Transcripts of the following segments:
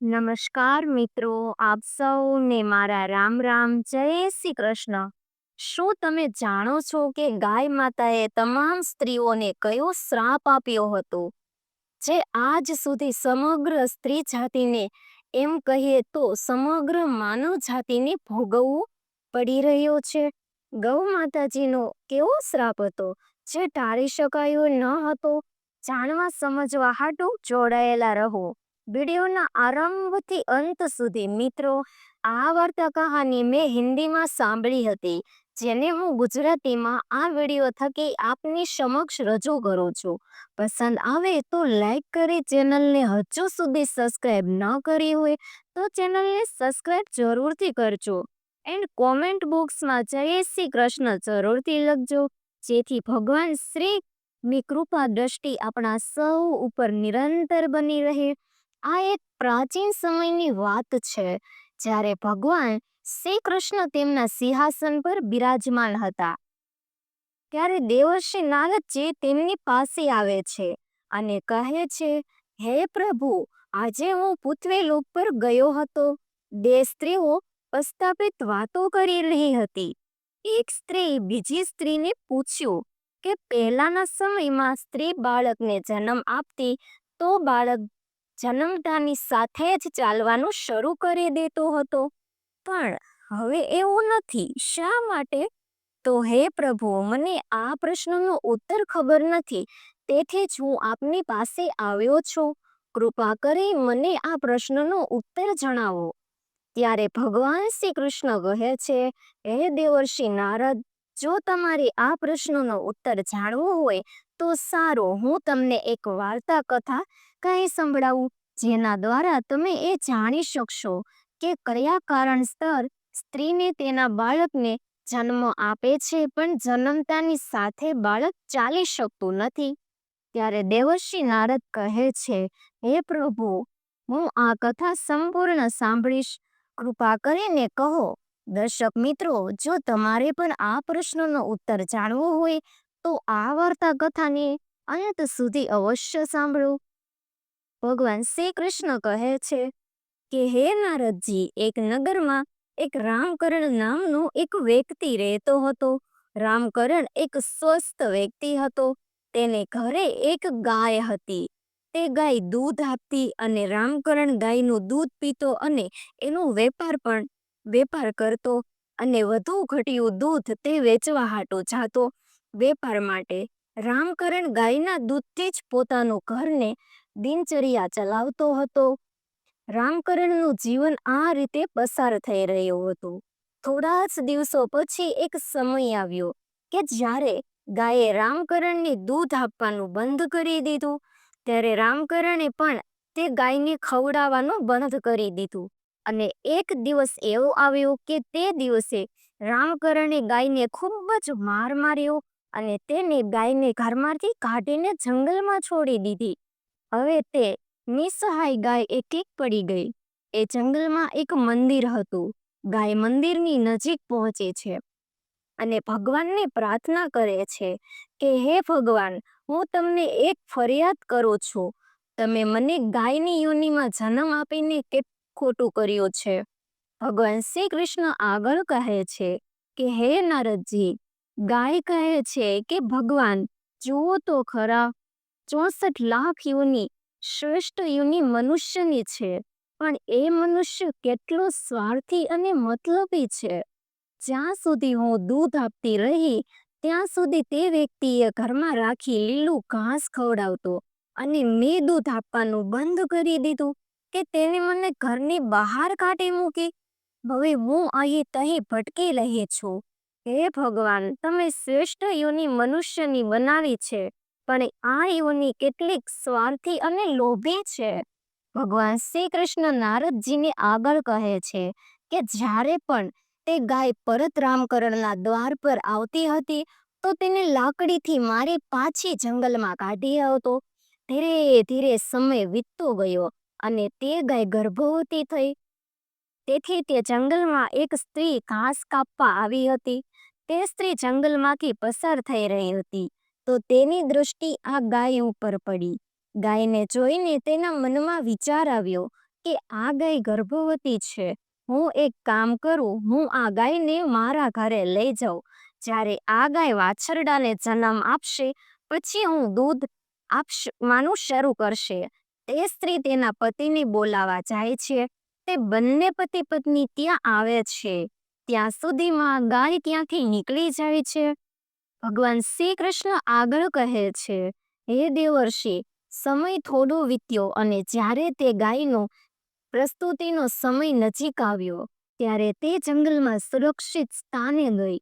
નમસ્કાર મિત્રો, આપ સૌને મારા રામ રામ, જય શ્રી કૃષ્ણ. શું તમે જાણો છો કે ગાય માતાએ તમામ સ્ત્રીઓને કયો શ્રાપ આપ્યો હતો? જે આજ સુધી સમગ્ર સ્ત્રી જાતિને એમ કહીએ તો સમગ્ર માનવ જાતિને ભોગવવું પડી રહ્યો છે. ગૌ માતાજીનો કેવો શ્રાપ હતો જે ટાળી શકાયો ન હતો? જાણવા, સમજવા હાટુ જોડાયેલા રહો. વિડીયોના આરંભથી અંત સુધી મિત્રો, આ વાર્તા કહાની મેં હિન્દીમાં સાંભળી હતી, જેને હું ગુજરાતીમાં આ વીડિયો થકી આપની સમક્ષ રજૂ કરું છું. પસંદ આવે તો લાઈક કરી ચેનલને હજુ સુધી સબસ્ક્રાઈબ ન કરી હોય તો ચેનલને સબસ્ક્રાઈબ જરૂરથી કરજો. એન્ડ કોમેન્ટ બોક્સમાં જય શ્રી કૃષ્ણ જરૂરથી લખજો, જેથી ભગવાન શ્રી ની કૃપા દ્રષ્ટિ આપણા સૌ ઉપર નિરંતર બની રહે. આ એક પ્રાચીન સમયની વાત છે, જ્યારે ભગવાન શ્રી કૃષ્ણ તેમના સિંહાસન પર બિરાજમાન હતા. ત્યારે દેવર્ષિ નારદજી તેમની પાસે આવે છે અને કહે છે, હે પ્રભુ, આજે હું પૃથ્વી લોક પર ગયો હતો. બે સ્ત્રીઓ પ્રસ્થાપિત વાતો કરી રહી હતી. એક સ્ત્રી બીજી સ્ત્રીને પૂછ્યું કે પહેલાના સમયમાં સ્ત્રી બાળકને જન્મ આપતી તો બાળક જન્મતાની સાથે જ ચાલવાનું શરૂ કરી દેતો હતો. પણ હવે એવું નથી. શા માટે? તો હે પ્રભુ, મને આ પ્રશ્નનો ઉત્તર ખબર નથી. તેથી જ હું આપની પાસે આવ્યો છું. કૃપા કરી મને આ પ્રશ્નનો ઉત્તર જણાવો. ત્યારે ભગવાન શ્રી કૃષ્ણ કહે છે, હે દેવર્ષિ નારદ, જો તમારે આ પ્રશ્નનો ઉત્તર જાણવો હોય, તો સારું. હું તમને એક વાર્તા કથા કહી સંભળાવું? જેના દ્વારા તમે એ જાણી શકશો કે કયા કારણસર સ્ત્રીને તેના બાળકને જન્મ આપે છે, પણ જન્મતાની સાથે બાળક ચાલી શકતું નથી. ત્યારે દેવર્ષિ નારદ કહે છે, હે પ્રભુ, હું આ કથા સંપૂર્ણ સાંભળીશ. કૃપા કરીને કહો, દર્શક મિત્રો, જો તમારે પણ આ પ્રશ્નનો ઉત્તર જાણવો હોય, તો આ વાર્તા કથાને અંત સુધી અવશ્ય સાંભળો. ભગવાન શ્રી કૃષ્ણ કહે છે કે, હે નારદજી, એક નગરમાં એક રામકરણ નામનો એક વ્યક્તિ રહેતો હતો. રામકરણ એક સ્વસ્થ વ્યક્તિ હતો. તેને ઘરે એક ગાય હતી. તે ગાય દૂધ આપતી અને રામકરણ ગાયનું દૂધ પીતો અને એનો વેપાર પણ વેપાર કરતો અને વધુ ઘટ્યું દૂધ તે વેચવા હાટો જાતો. વેપાર માટે રામકરણ ગાયના દૂધથી જ પોતાનું ઘરને દિનચર્યા ચલાવતો હતો. રામકરણનું જીવન આ રીતે પસાર થઈ રહ્યું હતું. થોડા જ દિવસો પછી એક સમય આવ્યો કે જ્યારે ગાયે રામકરણને દૂધ આપવાનું બંધ કરી દીધું, ત્યારે રામકરણે પણ તે ગાયને ખવડાવવાનું બંધ કરી દીધું. અને એક દિવસ એવો આવ્યો કે તે દિવસે રામકરણે ગાયને ખૂબ જ માર માર્યો અને તેને ગાયને ઘરમાંથી કાઢીને જંગલમાં છોડી દીધી. હવે તે નિસહાય ગાય એકલી પડી ગઈ. એ જંગલમાં એક મંદિર હતું. ગાય મંદિરની નજીક પહોંચે છે અને ભગવાનને પ્રાર્થના કરે છે કે, હે ભગવાન, હું તમને એક ફરિયાદ કરું છું. તમે મને ગાયની યોનિમાં જન્મ આપીને કે ખોટું કર્યું છે. ભગવાન શ્રી કૃષ્ણ આગળ કહે છે કે, હે નારદજી, ગાય કહે છે કે, ભગવાન, જુઓ તો ખરા ચોસઠ લાખ યોની શ્રેષ્ઠ યોની મનુષ્યની છે, પણ એ મનુષ્ય કેટલો સ્વાર્થી અને મતલબી છે? જ્યાં સુધી હું દૂધ આપતી રહી, ત્યાં સુધી તે વ્યક્તિએ ઘરમાં રાખી લીલું ઘાસ ખવડાવતો અને મેં દૂધ આપવાનું બંધ કરી દીધું કે તેણે મને ઘરની બહાર કાઢી મૂકી. હવે હું અહીં તહીં ભટકી રહી છું. હે ભગવાન, તમે શ્રેષ્ઠ યોની મનુષ્યની બનાવી છે. પણ આ યોની કેટલીક સ્વાર્થી અને લોભી છે. ભગવાન શ્રી કૃષ્ણ નારદજીને આગળ કહે છે કે જ્યારે પણ તે ગાય પરત રામકરણના દ્વાર પર આવતી હતી, તો તેને લાકડીથી મારી પાછી જંગલમાં કાઢી આવતો. ધીરે ધીરે સમય વીતતો ગયો અને તે ગાય ગર્ભવતી થઈ. તેથી તે જંગલમાં એક સ્ત્રી ઘાસ કાપવા આવી હતી. તે સ્ત્રી જંગલમાંથી પસાર થઈ રહી હતી. તો તેની દૃષ્ટિ આ ગાય ઉપર પડી. ગાયને જોઈને તેના મનમાં વિચાર આવ્યો કે આ ગાય ગર્ભવતી છે. હું એક કામ કરું, હું આ ગાયને મારા ઘરે લઈ જાઉં. જ્યારે આ ગાય વાછરડાને જન્મ આપશે, પછી હું દૂધ આપવાનું શરૂ કરશે. તે સ્ત્રી તેના પતિને બોલાવા જાય છે. તે બંને પતિ પત્ની ત્યાં આવે છે. ત્યાં સુધીમાં ગાય ત્યાંથી નીકળી જાય છે. ભગવાન શ્રી કૃષ્ણ આગળ કહે છે, હે દેવર્ષિ, સમય થોડો વીત્યો અને જ્યારે તે ગાયનો પ્રસ્તુતિનો સમય નજીક આવ્યો, ત્યારે તે જંગલમાં સુરક્ષિત સ્થાને ગઈ.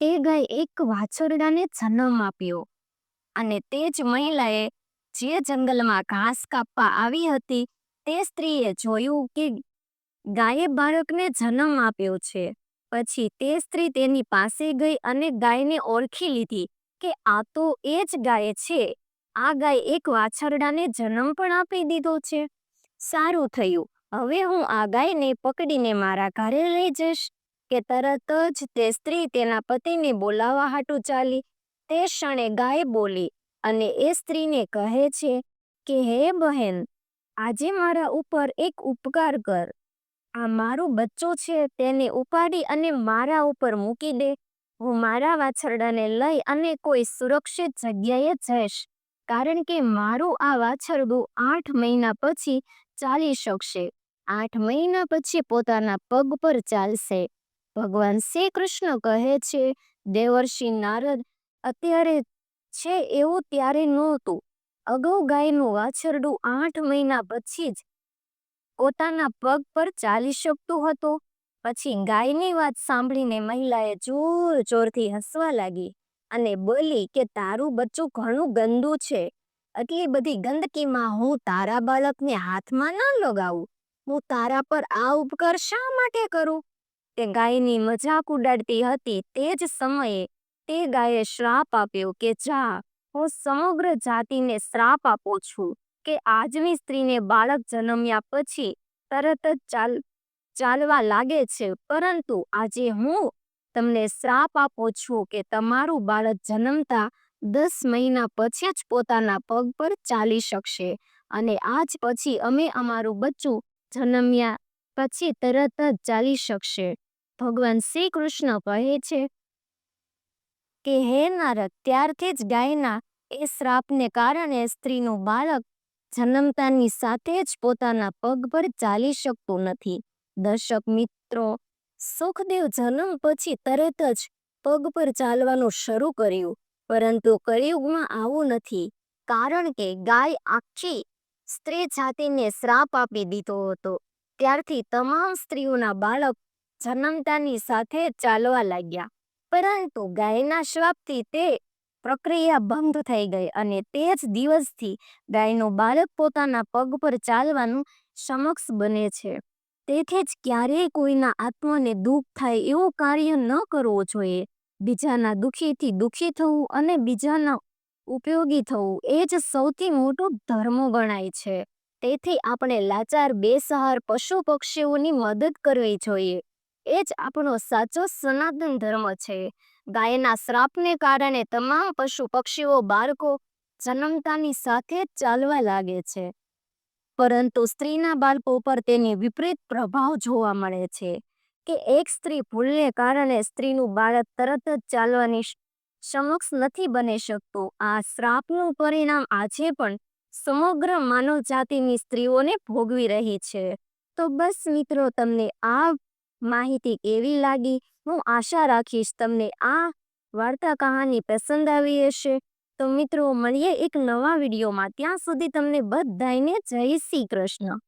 તે ગાય એક વાછરડાને જન્મ આપ્યો અને તે જ મહિલાએ જે જંગલમાં ઘાસ કાપવા આવી હતી, તે સ્ત્રીએ જોયું કે ગાયે બાળકને જન્મ આપ્યો છે. પછી તે સ્ત્રી તેની પાસે ગઈ અને ગાયને ઓળખી લીધી કે આ તો એ જ ગાય છે. આ ગાય એક વાછરડાને જન્મ પણ આપી દીધો છે. સારું થયું. હવે હું આ ગાયને પકડીને મારા ઘરે લઈ જઈશ. કે તરત જ તે સ્ત્રી તેના પતિને બોલાવવા હાટું ચાલી. તે ક્ષણે ગાય બોલી અને એ સ્ત્રીને કહે છે કે, હે બહેન, આજે મારા ઉપર એક ઉપકાર કર. આ મારો બચ્ચો છે, તેને ઉપાડી અને મારા ઉપર મૂકી દે. હું મારા વાછરડાને લઈ અને કોઈ સુરક્ષિત જગ્યાએ જઈશ, કારણ કે મારું આ વાછરડું આઠ મહિના પછી ચાલી શકશે. આઠ મહિના પછી પોતાના પગ પર ચાલશે. ભગવાન શ્રી કૃષ્ણ કહે છે, દેવર્ષિ નારદ, અત્યારે છે એવું ત્યારે નહોતું. અગાઉ ગાયનું વાછરડું આઠ મહિના પછી જ પોતાના પગ પર ચાલી શકતું હતું. પછી ગાયની વાત સાંભળીને મહિલાએ જોર જોરથી હસવા લાગી અને બોલી કે, તારું બચ્ચું ઘણું ગંદુ છે. એટલી બધી ગંદકીમાં હું તારા બાળકને હાથમાં ન લગાવું. હું તારા પર આ ઉપકાર શા માટે કરું? તે ગાયની મજાક ઉડાડતી હતી. તે જ સમયે તે ગાયે શ્રાપ આપ્યો કે, જા, હું સમગ્ર જાતિને શ્રાપ આપું છું. કે આજની સ્ત્રીને બાળક જન્મ્યા પછી તરત જ ચાલ, ચાલવા લાગે છે. પરંતુ આજે હું તમને શ્રાપ આપો છું કે તમારું બાળક જન્મતા દસ મહિના પછી જ પોતાના પગ પર ચાલી શકશે અને આજ પછી અમે અમારું બચ્ચું જન્મ્યા પછી તરત જ ચાલી શકશે. ભગવાન શ્રી કૃષ્ણ કહે છે કે, હે નારદ, ત્યારથી જ ગાયના એ શ્રાપને કારણે સ્ત્રીનું બાળક જન્મતાની સાથે જ પોતાના પગ પર ચાલી શકતું નથી. દર્શક મિત્રો, સુખદેવ જન્મ પછી તરત જ પગ પર ચાલવાનું શરૂ કર્યું, પરંતુ કળિયુગમાં આવું નથી, કારણ કે ગાય આખી સ્ત્રી જાતિને શ્રાપ આપી દીધો હતો. ત્યારથી તમામ સ્ત્રીઓના બાળક જન્મતાની સાથે ચાલવા લાગ્યા, પરંતુ ગાયના શ્રાપથી તે પ્રક્રિયા બંધ થઈ ગઈ અને તે જ દિવસથી ગાયનું બાળક પોતાના પગ પર ચાલવાનું સમક્ષ બને છે. તેથી જ ક્યારેય કોઈના આત્માને દુઃખ થાય એવું કાર્ય ન કરવું જોઈએ. બીજાના દુઃખીથી દુઃખી થવું અને બીજાના ઉપયોગી થવું એ જ સૌથી મોટો ધર્મ ગણાય છે. તેથી આપણે લાચાર, બેસહાર પશુ પક્ષીઓની મદદ કરવી જોઈએ. એ જ આપણો સાચો સનાતન ધર્મ છે. ગાયના શ્રાપને કારણે તમામ પશુ પક્ષીઓ બાળકો જન્મતાની સાથે જ ચાલવા લાગે છે. પરંતુ સ્ત્રીના બાળકો પર તેની વિપરીત પ્રભાવ જોવા મળે છે કે એક સ્ત્રી ભૂલને કારણે સ્ત્રીનું બાળક તરત જ ચાલવાની સમક્ષ નથી બની શકતું. આ શ્રાપનું પરિણામ આજે પણ સમગ્ર માનવ જાતિની સ્ત્રીઓને ભોગવી રહી છે. તો બસ મિત્રો, તમને આ માહિતી કેવી લાગી? હું આશા રાખીશ તમને આ વાર્તા કહાની પસંદ આવી હશે. તો મિત્રો, મળીએ એક નવા વિડીયોમાં. ત્યાં સુધી તમને બધાને જય શ્રી કૃષ્ણ.